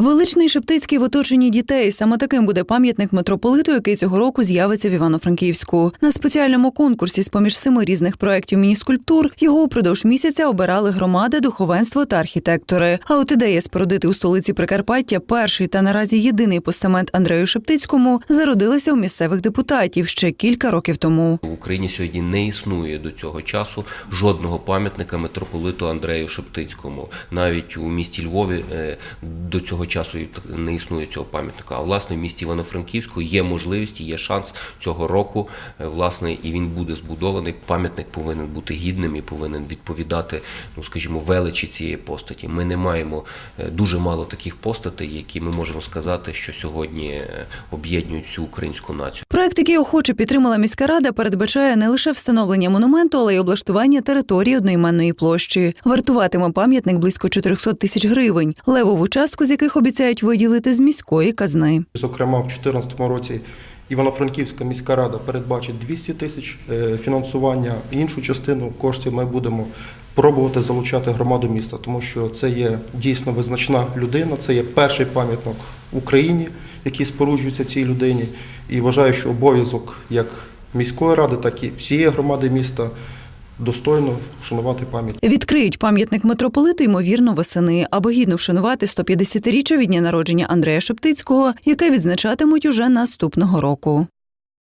Величний Шептицький в оточенні дітей. Саме таким буде пам'ятник митрополиту, який цього року з'явиться в Івано-Франківську. На спеціальному конкурсі з поміж семи різних проєктів мініскульптур його упродовж місяця обирали громади, духовенство та архітектори. А от ідея спорудити у столиці Прикарпаття перший та наразі єдиний постамент Андрею Шептицькому зародилася у місцевих депутатів ще кілька років тому. В Україні сьогодні не існує до цього часу жодного пам'ятника митрополиту Андрею Шептицькому. Навіть у місті Львові е, до цього часу не існує цього пам'ятника. А власне в місті Івано-Франківську є можливість, є шанс цього року. е, Власне, і він буде збудований. Пам'ятник повинен бути гідним і повинен відповідати, ну скажімо, величі цієї постаті. Ми не маємо е, дуже мало таких постатей, які ми можемо сказати, що сьогодні е, об'єднують всю українську націю. Проект, який охоче підтримала міська рада, передбачає не лише встановлення монументу, але й облаштування території одноіменної площі. Вартуватиме пам'ятник близько 400 тисяч гривень, левову частку з яких обіцяють виділити з міської казни. Зокрема, в 2014 році Івано-Франківська міська рада передбачить 200 тисяч е, фінансування. Іншу частину коштів ми будемо пробувати залучати громаду міста, тому що це є дійсно визначна людина. Це є перший пам'ятник Україні, який споруджується цій людині. І вважаю, що обов'язок як міської ради, так і всієї громади міста достойно вшанувати пам'ять. Відкриють пам'ятник митрополиту, ймовірно, восени, аби гідно вшанувати 150-річчя від дня народження Андрея Шептицького, яке відзначатимуть уже наступного року.